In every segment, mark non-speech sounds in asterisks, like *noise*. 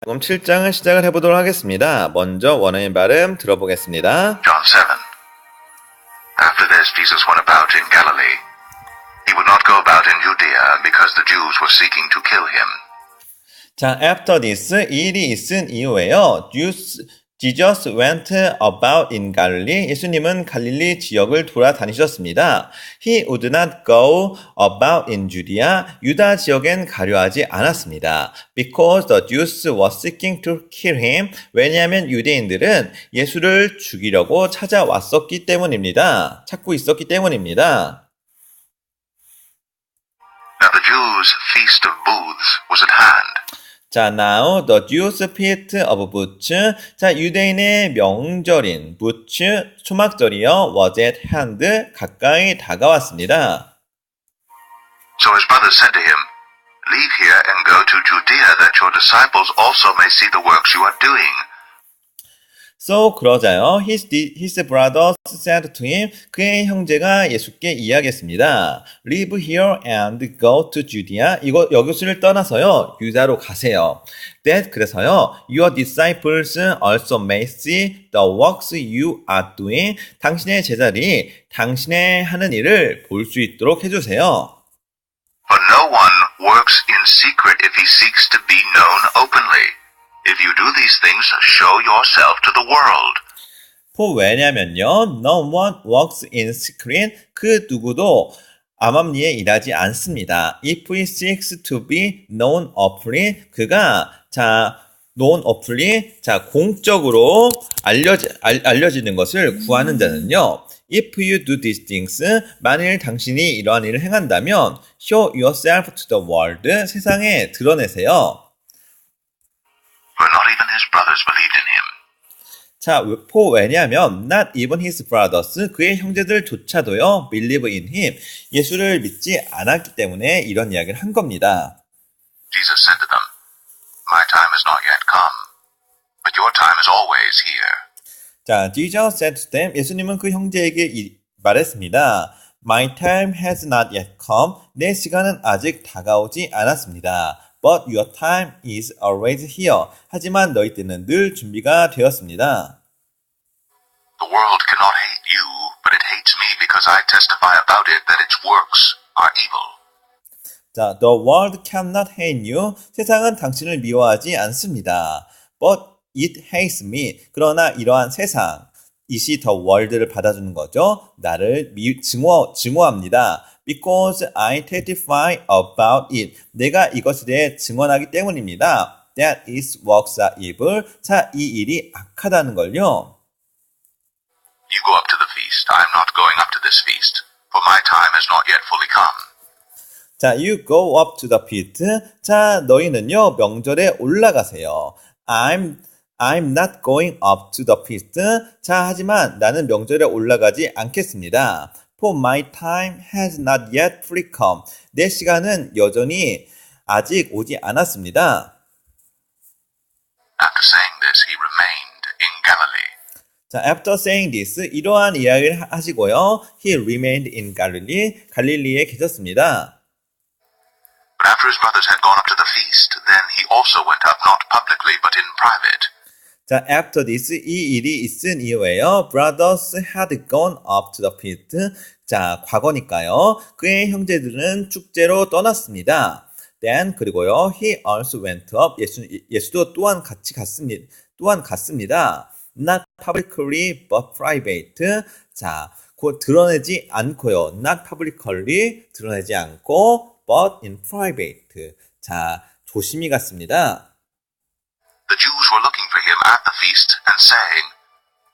그럼 7장을 시작을 해보도록 하겠습니다. 먼저 원어민 발음 들어보겠습니다. John 7. After this, Jesus went about in Galilee. He would not go about in Judea because the Jews were seeking to kill him. 자, after this, 이 일이 있은 이후에요. Jesus, Jesus went about in Galilee. 예수님은 갈릴리 지역을 돌아다니셨습니다. He would not go about in Judea. 유다 지역엔 가려하지 않았습니다. Because the Jews were seeking to kill him. 왜냐하면 유대인들은 예수를 죽이려고 찾아왔었기 때문입니다. 찾고 있었기 때문입니다. Now the Jews' feast of booths was at hand. 자, now the Jews' feast of booths. 자, 유대인의 명절인 booths, 초막절이요. was at hand, 가까이 다가왔습니다. So his brothers said to him, Leave here and go to Judea that your disciples also may see the works you are doing. So, 그러자요. His, his brothers said to him, 그의 형제가 예수께 이야기했습니다. Leave here and go to Judea. 이거, 여기를 떠나서요. 유다로 가세요. That, 그래서요. Your disciples also may see the works you are doing. 당신의 제자들이 당신의 하는 일을 볼 수 있도록 해주세요. For no one works in secret if he seeks to be known openly. If you do these things, show yourself to the world. For 왜냐면요. No one works in secret. 그 누구도 암암리에 일하지 않습니다. If he seeks to be known openly, 그가 자 known openly, 자 공적으로 알려지, 알, 알려지는 것을 구하는 자는요. If you do these things, 만일 당신이 이러한 일을 행한다면, show yourself to the world, 세상에 드러내세요. For not even his brothers believed in him. 자, 포 왜냐하면 not even his brothers 그의 형제들조차도요 believe in him 예수를 믿지 않았기 때문에 이런 이야기를 한 겁니다. Jesus said to them, My time has not yet come, but your time is always here. 자, Jesus said to them 예수님은 그 형제에게 이, 말했습니다. My time has not yet come. 내 시간은 아직 다가오지 않았습니다. But your time is always here. 하지만 너희 때는 늘 준비가 되었습니다. The world cannot hate you, but it hates me because I testify about it that its works are evil. 자, the world cannot hate you. 세상은 당신을 미워하지 않습니다. But it hates me. 그러나 이러한 세상, 이시 더 월드를 받아주는 거죠. 나를 미, 증오, 증오합니다. Because I testify about it. 내가 이것에 대해 증언하기 때문입니다. That is works are evil. 자, 이 일이 악하다는 걸요. You go up to the feast. I am not going up to this feast, for my time has not yet fully come. 자, you go up to the pit. 자, 너희는요, 명절에 올라가세요. I'm, I'm not going up to the pit. 자, 하지만 나는 명절에 올라가지 않겠습니다. For my time has not yet fully come. 내 시간은 여전히 아직 오지 않았습니다. After saying this, he remained in Galilee. 자, after saying this, 이러한 이야기를 하- 하시고요. He remained in Galilee. 갈릴리에 계셨습니다. But after his brothers had gone up to the feast, then he also went up not publicly but in private. 자, after this, 이 일이 있은 이후에요. Brothers had gone up to the feast. 자, 과거니까요. 그의 형제들은 축제로 떠났습니다. Then, 그리고요. He also went up. 예수, 예수도 또한 같이 갔습니다. 또한 갔습니다. Not publicly, but private. 자, 곧 드러내지 않고요. Not publicly, 드러내지 않고, but in private. 자, 조심히 갔습니다. The Jews were looking him at the feast and saying,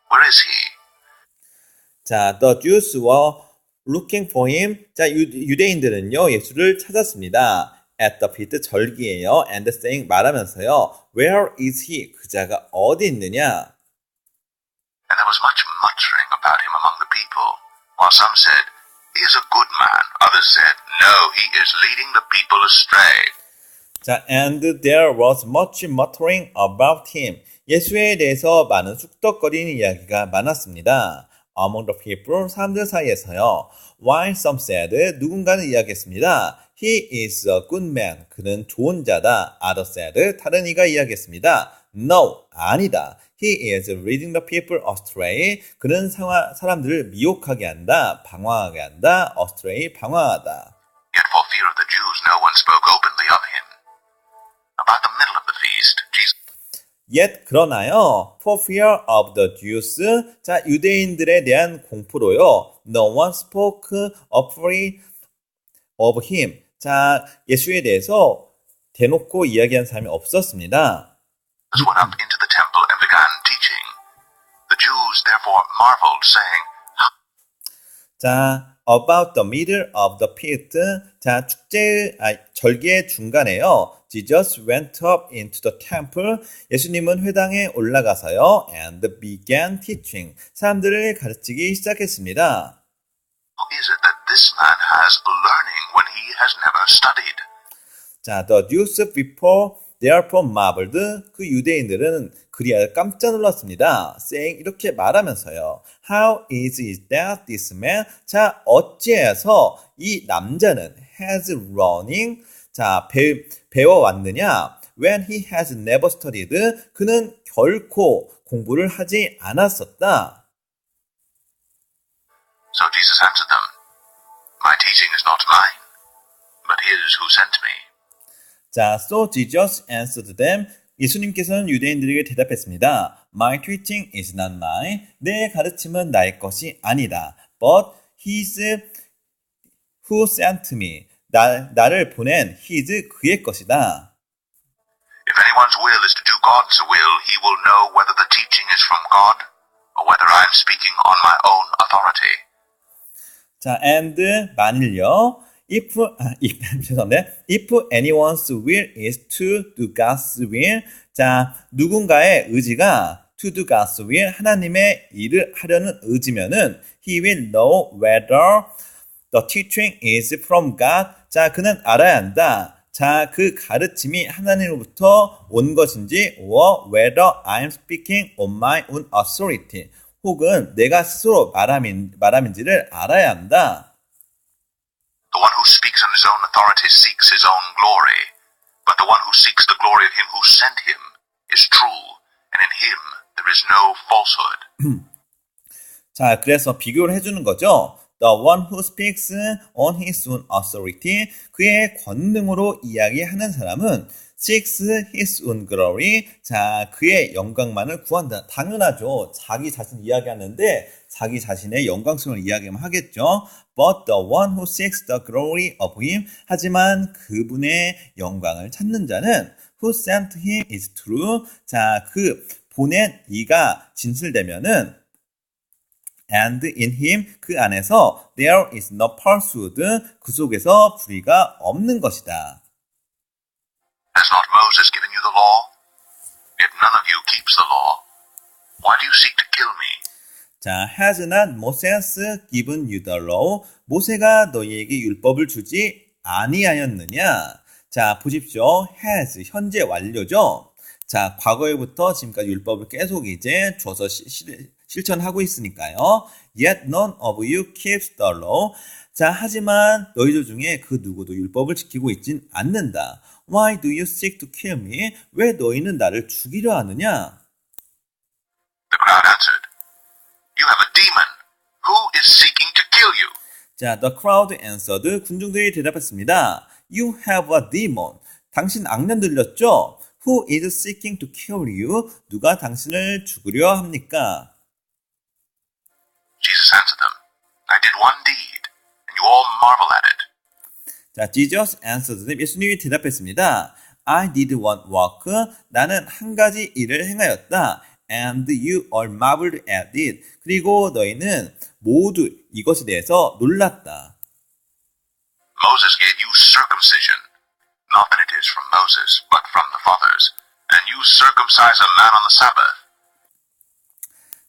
Where is he? 자, the Jews were looking for him. 자, 유, 유대인들은요, 예수를 찾았습니다. at the feast 절기예요. and saying 말하면서요. where is he? 그자가 어디 있느냐? And there was much muttering about him among the people, while some said, He is a good man. Others said, No, he is leading the people astray. 자, and there was much muttering about him. 예수에 대해서 많은 쑥덕거리는 이야기가 많았습니다. Among the people, 사람들 사이에서요. While some said, 누군가는 이야기했습니다. He is a good man. 그는 좋은 자다. Others said. 다른 이가 이야기했습니다. No, 아니다. He is leading the people astray. 그는 상하, 사람들을 미혹하게 한다. 방황하게 한다. astray, 방황하다. Yet for fear of the Jews, no one spoke openly of him. About the middle of the feast, Jesus Yet 그러나요, for fear of the Jews, 자 유대인들에 대한 공포로요, no one spoke openly of him. 자 예수에 대해서 대놓고 이야기한 사람이 없었습니다. went up into the temple and began teaching. The Jews therefore marveled, saying, 자 about the middle of the feast, 자 축제 아, 절기의 중간에요. Jesus went up into the temple. 예수님은 회당에 올라가서요, and began teaching. 사람들을 가르치기 시작했습니다. How is it that this man has learning when he has never studied? 자, the Jews before therefore marveled. 그 유대인들은 그리하여 깜짝 놀랐습니다. saying 이렇게 말하면서요. How is it that this man? 자, 어찌해서 이 남자는 has learning? 자, 배, 배워왔느냐? When he has never studied. 그는 결코 공부를 하지 않았었다. So Jesus answered them, My teaching is not mine, but his who sent me. 자, so Jesus answered them. 예수님께서는 유대인들에게 대답했습니다. My teaching is not mine. 내 가르침은 나의 것이 아니다. But his who sent me. 나, 나를 보낸 his 그의 것이다. If anyone's will is to do God's will, he will know whether the teaching is from God or whether I am speaking on my own authority. 자, and 만일요. If, 아, if, 죄송합니다. If anyone's will is to do God's will. 자, 누군가의 의지가 to do God's will, 하나님의 일을 하려는 의지면은 he will know whether the teaching is from God. 자, 그는 알아야 한다. 자, 그 가르침이 하나님으로부터 온 것인지, or whether I'm speaking on my own authority. 혹은 내가 스스로 말함인, 말함인지를 알아야 한다. The one who speaks on his own authority seeks his own glory, but the one who seeks the glory of him who sent him is true, and in him there is no falsehood. *clears throat* 자, 그래서 비교를 해주는 거죠. The one who speaks on his own authority, 그의 권능으로 이야기하는 사람은 seeks his own glory, 자, 그의 영광만을 구한다. 당연하죠. 자기 자신 이야기하는데 자기 자신의 영광성을 이야기하면 하겠죠. But the one who seeks the glory of him, 하지만 그분의 영광을 찾는 자는 who sent him is true. 자, 그 보낸 이가 진실되면은 and in him 그 안에서 there is no falsehood 그 속에서 불의가 없는 것이다. Has not Moses given you the law? Yet none of you keeps the law. Why do you seek to kill me? 자, has not Moses given you the law? 모세가 너희에게 율법을 주지 아니하였느냐? 자, 보십시오. has 현재 완료죠. 자, 과거에부터 지금까지 율법을 계속 이제 줘서 시- 시- 실천하고 있으니까요. Yet none of you keeps the law. 자, 하지만 너희들 중에 그 누구도 율법을 지키고 있진 않는다. Why do you seek to kill me? 왜 너희는 나를 죽이려 하느냐? The crowd answered, You have a demon. Who is seeking to kill you? 자, the crowd answered. 군중들이 대답했습니다. You have a demon. 당신 악년 들렸죠? Who is seeking to kill you? 누가 당신을 죽으려 합니까? Jesus answered them, I did one deed, and you all marvel at it. 자, Jesus answered them. 예수님이 대답했습니다. I did one work. 나는 한 가지 일을 행하였다. And you all marveled at it. 그리고 너희는 모두 이것에 대해서 놀랐다. Moses gave you circumcision, not that it is from Moses, but from the fathers, and you circumcise a man on the Sabbath.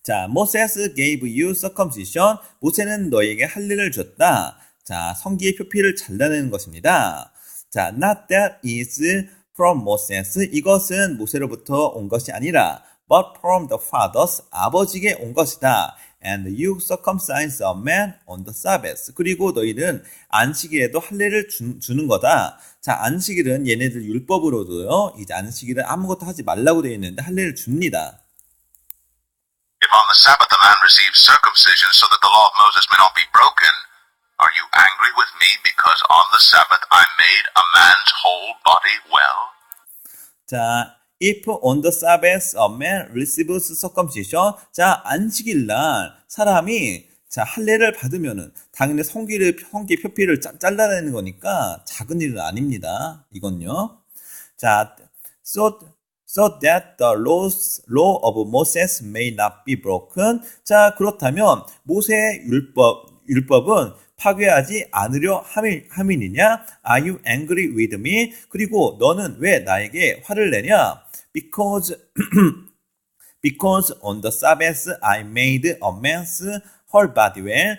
자, Moses gave you circumcision. 모세는 너에게 할례를 줬다. 자, 성기의 표피를 잘라내는 것입니다. 자, not that is from Moses. 이것은 모세로부터 온 것이 아니라 but from the fathers. 아버지에게 온 것이다. and you circumcise a man on the Sabbath. 그리고 너희는 안식일에도 할례를 주, 주는 거다. 자, 안식일은 얘네들 율법으로도요. 이제 안식일은 아무것도 하지 말라고 되어 있는데 할례를 줍니다. If on the Sabbath a man receives circumcision so that the law of Moses may not be broken, with me because on the Sabbath I made a man's whole body well? 자, if on the Sabbath a man receives circumcision. 자, 안식일 날 사람이 자, 할례를 받으면은 당연히 성기를 성기 표피를 짜- 잘라내는 거니까 작은 일은 아닙니다. 이건요. 자, so so that the laws, law of Moses may not be broken. 자, 그렇다면 모세의 율법 율법은 파괴하지 않으려 함이, 함이니냐? Are you angry with me? 그리고 너는 왜 나에게 화를 내냐? Because *clears throat* because on the Sabbath I made a man's whole body well.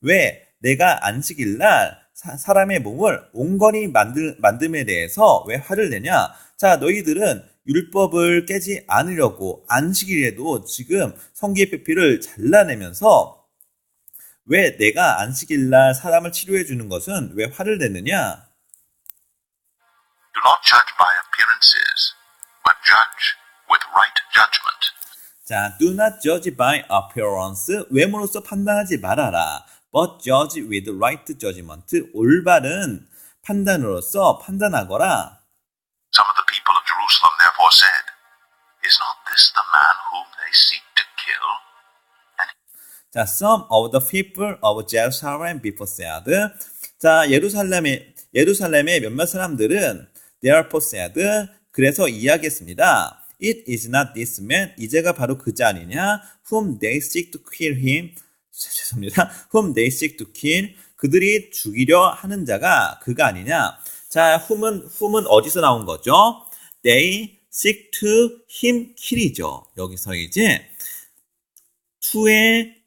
왜 내가 안식일 날 사, 사람의 몸을 온건히 만듦에 대해서 왜 화를 내냐? 자, 너희들은 율법을 깨지 않으려고 안식일에도 지금 성기의 표피를 잘라내면서 왜 내가 안식일 날 사람을 치료해 주는 것은 왜 화를 내느냐? Do not judge by appearances, but judge with right judgment. 자, do not judge by appearance. 외모로서 판단하지 말아라. But judge with right judgment. 올바른 판단으로서 판단하거라. Some of the people of Jerusalem therefore said, Is not this the man whom they seek to kill? 자, some of the people of Jerusalem before said. 자, 예루살렘의 예루살렘의 몇몇 사람들은 therefore said. 그래서 이야기했습니다. It is not this man. 이제가 바로 그자 아니냐? Whom they seek to kill him. 죄송합니다. Whom they seek to kill. 그들이 죽이려 하는 자가 그가 아니냐? 자, whom은 whom은 어디서 나온 거죠? They seek to him kill이죠. 여기서 이제 to의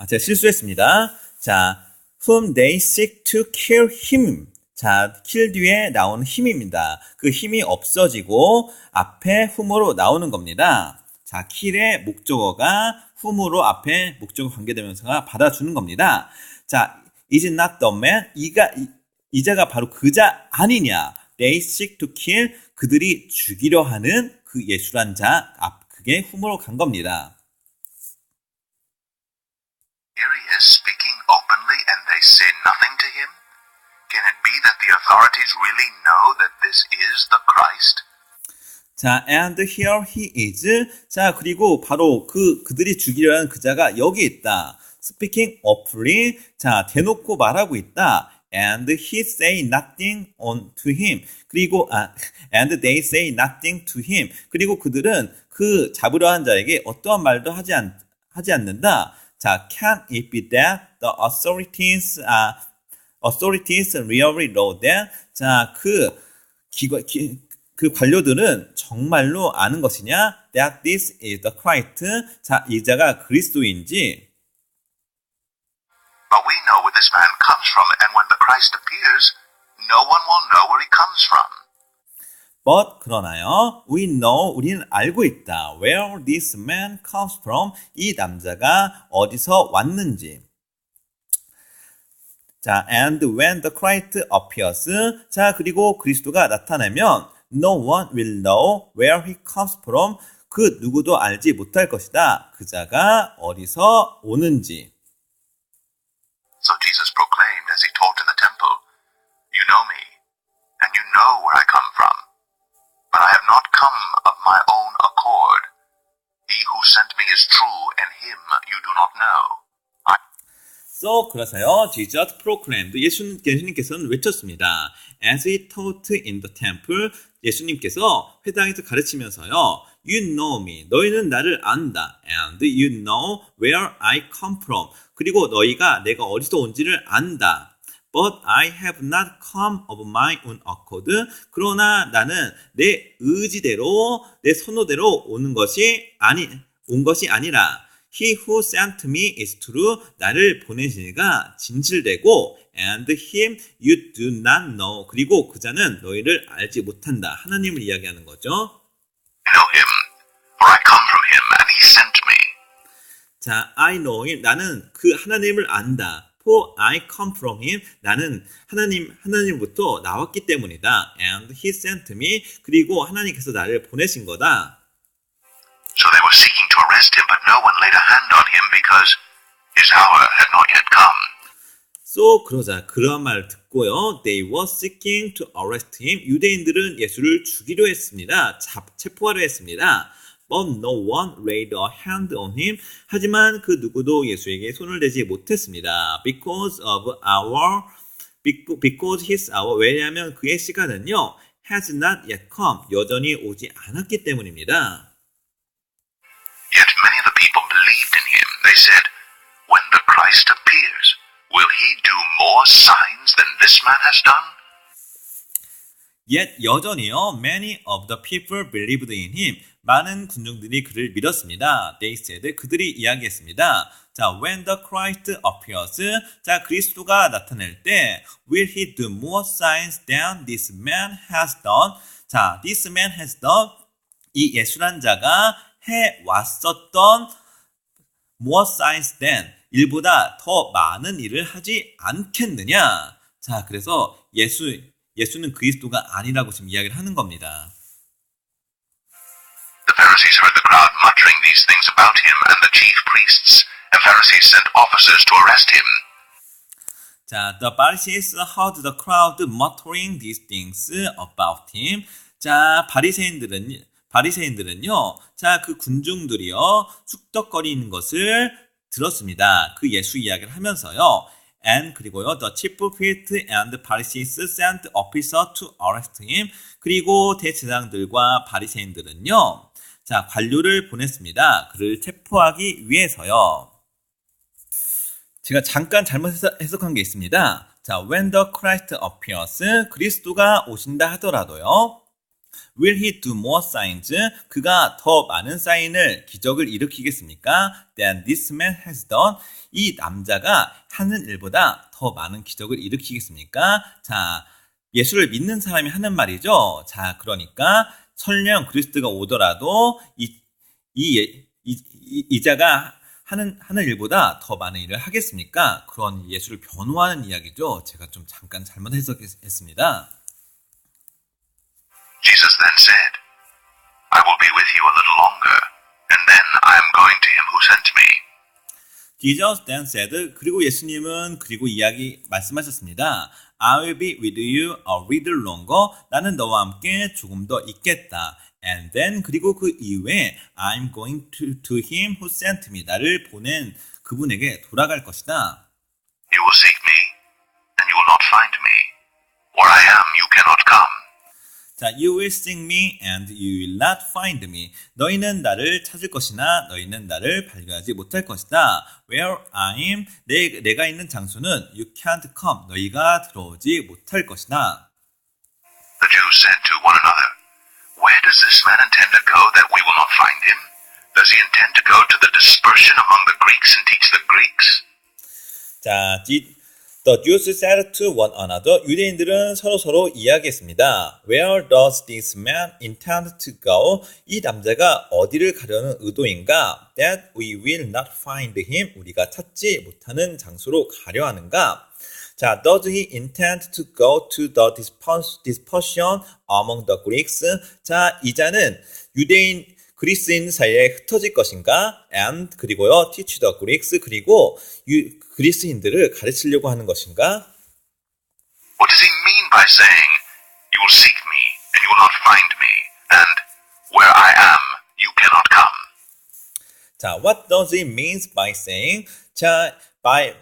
아, 제가 실수했습니다. 자, whom they seek to kill him. 자, kill 뒤에 나오는 힘입니다. 그 힘이 없어지고 앞에 whom으로 나오는 겁니다. 자, kill의 목적어가 whom으로 앞에 목적어 관계대명사가 받아주는 겁니다. 자, is it not the man? 이가 이- 이자가 바로 그자 아니냐? They seek to kill 그들이 죽이려 하는 그 예술한 자 앞 그게 whom으로 간 겁니다. Here he is speaking openly and they say nothing to him? Can it be that the authorities really know that this is the Christ? 자, and here he is. 자, 그리고 바로 그, 그들이 죽이려 하는 그자가 여기 있다. speaking openly. 자, 대놓고 말하고 있다. and he say nothing on to him. 그리고, 아, and they say nothing to him. 그리고 그들은 그 잡으려 한 자에게 어떠한 말도 하지 않, 하지 않는다. 자, can it be that the authorities, 아, authorities really know that? 자, 그, 기관, 기, 그 관료들은 정말로 아는 것이냐? That this is the Christ. 자, 이 자가 그리스도인지. But we know where this man comes from, and when the Christ appears, no one will know where he comes from. But 그러나요, we know 우리는 알고 있다. Where this man comes from. 이 남자가 어디서 왔는지. 자, and when the Christ appears. 자, 그리고 그리스도가 나타나면 no one will know where he comes from. 그 누구도 알지 못할 것이다. 그 자가 어디서 오는지. So Jesus proclaimed as he taught in the temple, You know me, and you know I have not come of my own accord. He who sent me is true, and him you do not know. I So 그래서요, Jesus proclaimed 예수, 예수님께서는 외쳤습니다. As he taught in the temple, 예수님께서 회당에서 가르치면서요, You know me, 너희는 나를 안다. And you know where I come from. 그리고 너희가 내가 어디서 온지를 안다. But I have not come of my own accord. 그러나 나는 내 의지대로, 내 선호대로 오는 것이 아니, 온 것이 아니라 He who sent me is true. 나를 보내신 이가 진실되고 and him you do not know. 그리고 그 자는 너희를 알지 못한다. 하나님을 이야기하는 거죠. know him, for I come from him, and 자, I know him. 나는 그 하나님을 안다. For I come from him. 나는 하나님, 하나님부터 나왔기 때문이다. And he sent me. 그리고 하나님께서 나를 보내신 거다. So they were seeking to arrest him, but no one laid a hand on him because his hour had not yet come. So 그러자 그런 말을 듣고요. They were seeking to arrest him. 유대인들은 예수를 죽이려 했습니다. 잡, 체포하려 했습니다. But no one laid a hand on him. 하지만 그 누구도 예수에게 손을 대지 못했습니다. Because of our because his hour 왜냐하면 그의 시간은요 has not yet come 여전히 오지 않았기 때문입니다. Yet many of the people believed in him. They said, When the Christ appears, will he do more signs than this man has done? Yet 여전히요, many of the people believed in him. 많은 군중들이 그를 믿었습니다. They said, 그들이 이야기했습니다. 자, when the Christ appears, 자, 그리스도가 나타날 때, will he do more signs than this man has done? 자, this man has done. 이 예수란 자가 해 왔었던 more signs than 일보다 더 많은 일을 하지 않겠느냐? 자, 그래서 예수 예수는 그리스도가 아니라고 지금 이야기를 하는 겁니다. The Pharisees heard the crowd muttering these things about him, and the chief priests and Pharisees sent officers to arrest him. 자, the Pharisees heard the crowd muttering these things about him. 자, 바리새인들은 바리새인들은요. 자, 그 군중들이요. 쑥덕거리는 것을 들었습니다. 그 예수 이야기를 하면서요. And 그리고요. The chief priest and Pharisees sent officer to arrest him. 그리고 대제사장들과 바리새인들은요. 자, 관료를 보냈습니다. 그를 체포하기 위해서요. 제가 잠깐 잘못 해석- 해석한 게 있습니다. 자, when the Christ appears, 그리스도가 오신다 하더라도요. Will he do more signs? 그가 더 많은 사인을 기적을 일으키겠습니까? Than this man has done. 이 남자가 하는 일보다 더 많은 기적을 일으키겠습니까? 자, 예수를 믿는 사람이 하는 말이죠. 자, 그러니까 설령 그리스도가 오더라도 이, 이, 예- 이, 이, 이 자가 하는, 하는 일보다 더 많은 일을 하겠습니까? 그런 예수를 변호하는 이야기죠. 제가 좀 잠깐 잘못 해석했습니다. Jesus then said, I will be with you a little longer, and then I am going to him who sent me. Jesus then said, 그리고 예수님은 그리고 이야기 말씀하셨습니다. I will be with you a little longer. 나는 너와 함께 조금 더 있겠다. And then 그리고 그 이후에 I'm going to, to him who sent me. 나를 보낸 그분에게 돌아갈 것이다. You will seek me, and you will not find me. Where I am. 자, you will seek me and you will not find me. 너희는 나를 찾을 것이나 너희는 나를 발견하지 못할 것이다. Where I am, 내, 내가 있는 장소는 you can't come. 너희가 들어오지 못할 것이다. The Jews said to one another, Where does this man intend to go that we will not find him? Does he intend to go to the dispersion among the Greeks and teach the Greeks? 자, the, Jews said to one another. 유대인들은 서로 서로 이야기했습니다. Where does this man intend to go? 이 남자가 어디를 가려는 의도인가? That we will not find him. 우리가 찾지 못하는 장소로 가려 하는가? 자, does he intend to go to the dispers- dispersion among the Greeks? 자, 이자는 유대인 그리스인 사이에 흩어질 것인가? And 그리고요, teach the Greeks 그리고 유, 그리스인들을 가르치려고 하는 것인가? What does he mean by saying, You will seek me, and you will not find me, and where I am, you cannot come? 자, what does it mean by saying? 자, by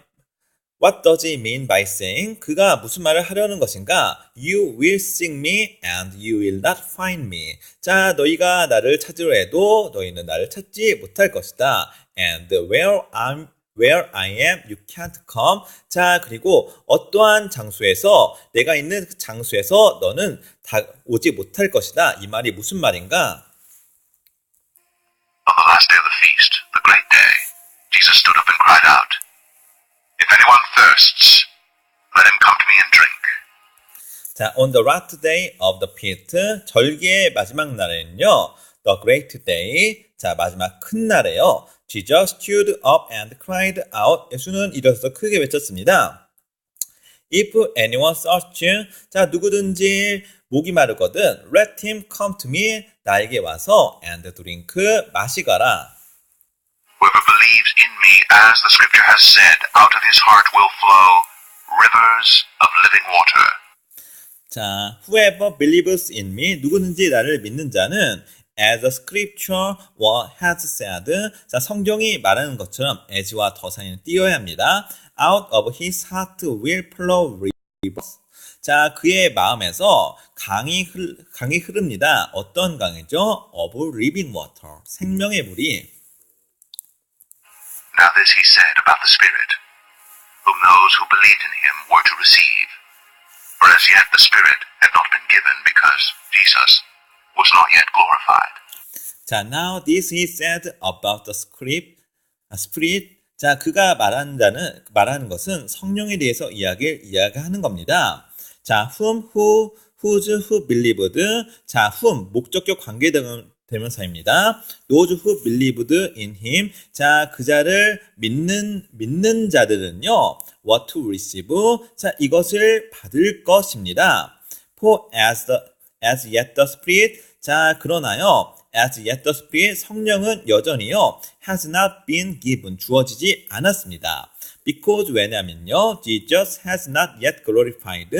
What does it mean by saying? 그가 무슨 말을 하려는 것인가? You will seek me and you will not find me. 자, 너희가 나를 찾으려 해도 너희는 나를 찾지 못할 것이다. And where I'm Where I am, you can't come. 자, 그리고 어떠한 장소에서 내가 있는 그 장소에서 너는 다 오지 못할 것이다. 이 말이 무슨 말인가? On the last day of the feast, the great day, Jesus stood up and cried out, If anyone thirsts, let him come to me and drink. 자, on the last day of the feast, 절기의 마지막 날에는요, the great day, 자, 마지막 큰 날에요. Jesus stood up and cried out. 예수는 일어서 크게 외쳤습니다. If anyone thirsts, 자 누구든지 목이 마르거든, let him come to me, 나에게 와서 and drink 마시거라. Whoever believes in me, as the scripture has said, out of his heart will flow rivers of living water. 자, whoever believes in me, 누구든지 나를 믿는 자는 as the scripture has said, 자, 성경이 말하는 것처럼 as와 더 사이는 띄어야 합니다. out of his heart will flow rivers. 자, 그의 마음에서 강이, 흘, 강이 흐릅니다. 어떤 강이죠? of living water, 생명의 물이. Now this he said about the Spirit, whom those who believed in him were to receive. For as yet the Spirit had not been given because Jesus was not yet glorified. 자, now this he said about the script, 아, spirit. 자, 그가 자는 말하는 것은 성령에 대해서 이야기를 이야기하는 겁니다. 자, whom, who, whose, who believed. 자, whom 목적격 관계 등 대명사입니다. Those who believed in him. 자, 그 자를 믿는 믿는 자들은요. What to receive. 자, 이것을 받을 것입니다. For as the as yet the spirit. 자, 그러나요. as yet the spirit 성령은 여전히요. has not been given 주어지지 않았습니다. because 왜냐면요. Jesus has not yet glorified.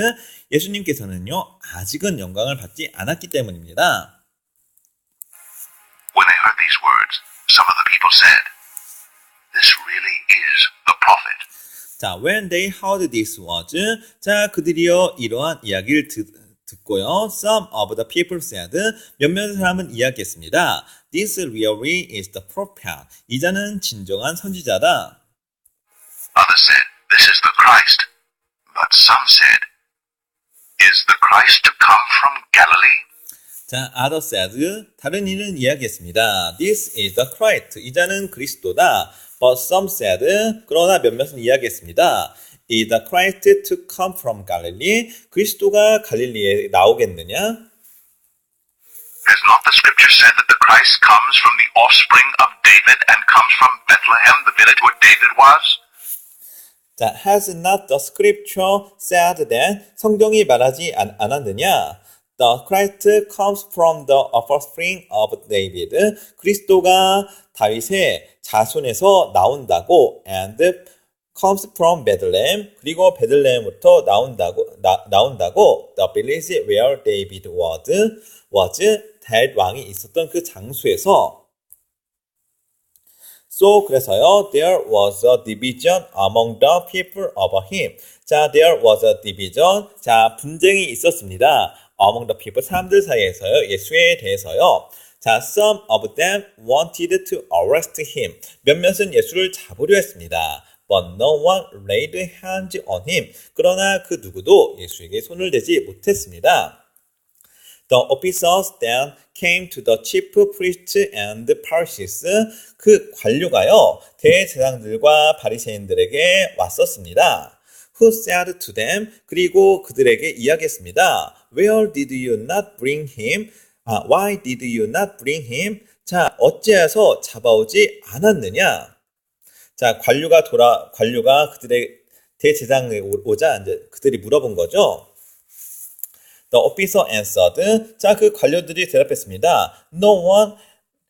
예수님께서는요. 아직은 영광을 받지 않았기 때문입니다. When they heard these words, some of the people said, This really is the prophet. 자, when they heard this words, 자, 그들이요, 이러한 이야기를 듣, 듣고요, some of the people said, 몇몇 사람은 이야기했습니다. This really is the prophet. 이자는 진정한 선지자다. Others said, This is the Christ. But some said, Is the Christ to come from Galilee? 자, other said, 다른 이는 이야기했습니다. This is the Christ. 이자는 그리스도다. But some said, 그러나 몇몇은 이야기했습니다. Is the Christ to come from Galilee? 그리스도가 갈릴리에 나오겠느냐? Has not the scripture said that the Christ comes from the offspring of David and comes from Bethlehem, the village where David was? 자, has not the scripture said that 성경이 말하지 않, 않았느냐? The Christ comes from the offspring of David. 그리스도가 다윗의 자손에서 나온다고 and comes from Bethlehem. 그리고 베들레헴부터 나온다고 나, 나온다고 the village where David was was 다윗 왕이 있었던 그 장소에서 So 그래서요, there was a division among the people of him. 자, there was a division. 자, 분쟁이 있었습니다. Among the people 사람들 사이에서요, 예수에 대해서요. 자, some of them wanted to arrest him. 몇몇은 예수를 잡으려 했습니다. But no one laid hands on him. 그러나 그 누구도 예수에게 손을 대지 못했습니다. The officers then came to the chief priests and Pharisees. 그 관료가요 대제사장들과 바리새인들에게 왔었습니다. Who said to them? 그리고 그들에게 이야기했습니다. Where did you not bring him? 아, why did you not bring him? 자, 어찌해서 잡아오지 않았느냐? 자, 관료가 돌아 관료가 그들의 대제사장에 오자 이제 그들이 물어본 거죠. The officer answered. 자, 그 관료들이 대답했습니다. No one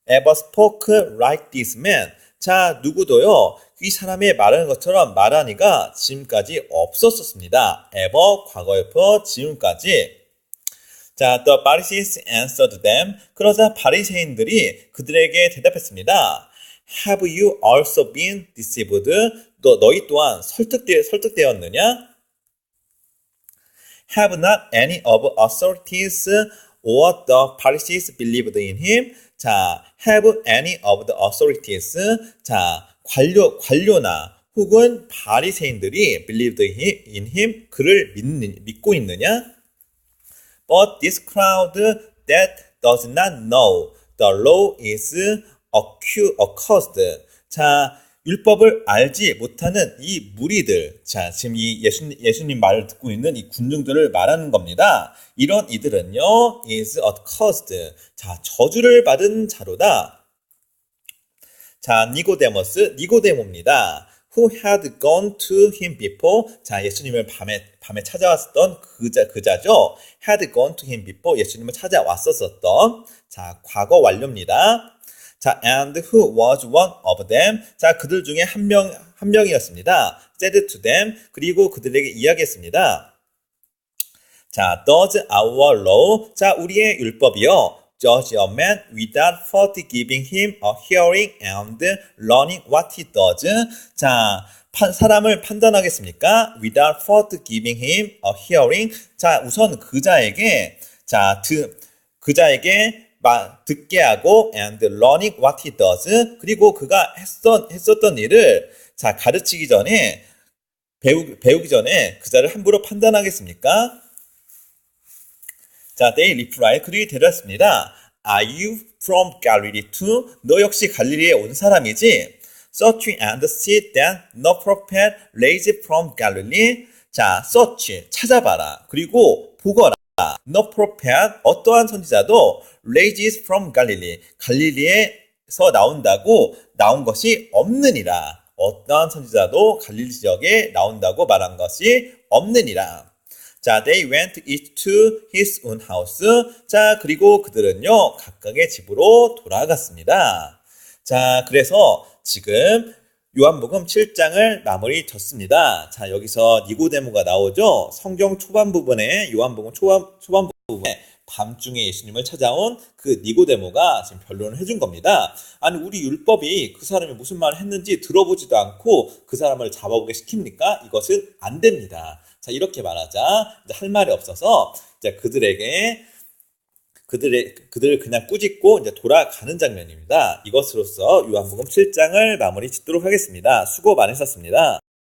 ever spoke like this man. 자, 누구도요, 이 사람의 말하는 것처럼 말하니가 지금까지 없었었습니다. ever, 과거에부터 지금까지. 자, the Pharisees answered them. 그러자 바리새인들이 그들에게 대답했습니다. Have you also been deceived? 너, 너희 또한 설득되, 설득되었느냐? Have not any of authorities or the Pharisees believed in him? 자, have any of the authorities? 자, 관료, 관료나 혹은 바리새인들이 believed in him? 그를 믿는, 믿고 있느냐? But this crowd that does not know the law is accu- accursed. 자, 율법을 알지 못하는 이 무리들, 자, 지금 이 예수, 예수님 말을 듣고 있는 이 군중들을 말하는 겁니다. 이런 이들은요, is accursed. 자, 저주를 받은 자로다. 자, 니고데모스, 니고데모입니다. Who had gone to him before? 자, 예수님을 밤에, 밤에 찾아왔었던 그자, 그자죠. had gone to him before. 예수님을 찾아왔었었던. 자, 과거 완료입니다. 자, and who was one of them? 자, 그들 중에 한 명, 한 명이었습니다. said to them. 그리고 그들에게 이야기했습니다. 자, does our law? 자, 우리의 율법이요. Judge a man without first giving him a hearing and learning what he does. 자, 판- 사람을 판단하겠습니까? Without first giving him a hearing. 자, 우선 그자에게, 자, 드, 그자에게 마, 듣게 하고 and learning what he does. 그리고 그가 했었, 했었던 일을 자, 가르치기 전에 배우, 배우기 전에 그자를 함부로 판단하겠습니까? 자, they reply. 그들이 대답했습니다. Are you from Galilee too? 너 역시 갈릴리에 온 사람이지? Search and see that no prophet raised from Galilee. 자, search, 찾아봐라. 그리고 보거라. No prophet, 어떠한 선지자도 raised from Galilee. 갈릴리에서 나온다고 나온 것이 없느니라. 어떠한 선지자도 갈릴리 지역에 나온다고 말한 것이 없느니라. 자, they went each to his own house. 자, 그리고 그들은요, 각각의 집으로 돌아갔습니다. 자, 그래서 지금 요한복음 7장을 마무리 졌습니다. 자, 여기서 니고데모가 나오죠? 성경 초반 부분에, 요한복음 초반, 초반 부분에 밤중에 예수님을 찾아온 그 니고데모가 지금 변론을 해준 겁니다. 아니, 우리 율법이 그 사람이 무슨 말을 했는지 들어보지도 않고 그 사람을 잡아보게 시킵니까? 이것은 안 됩니다. 자, 이렇게 말하자 이제 할 말이 없어서 이제 그들에게 그들의 그들을 그냥 꾸짖고 이제 돌아가는 장면입니다. 이것으로서 요한복음 7장을 마무리 짓도록 하겠습니다. 수고 많으셨습니다.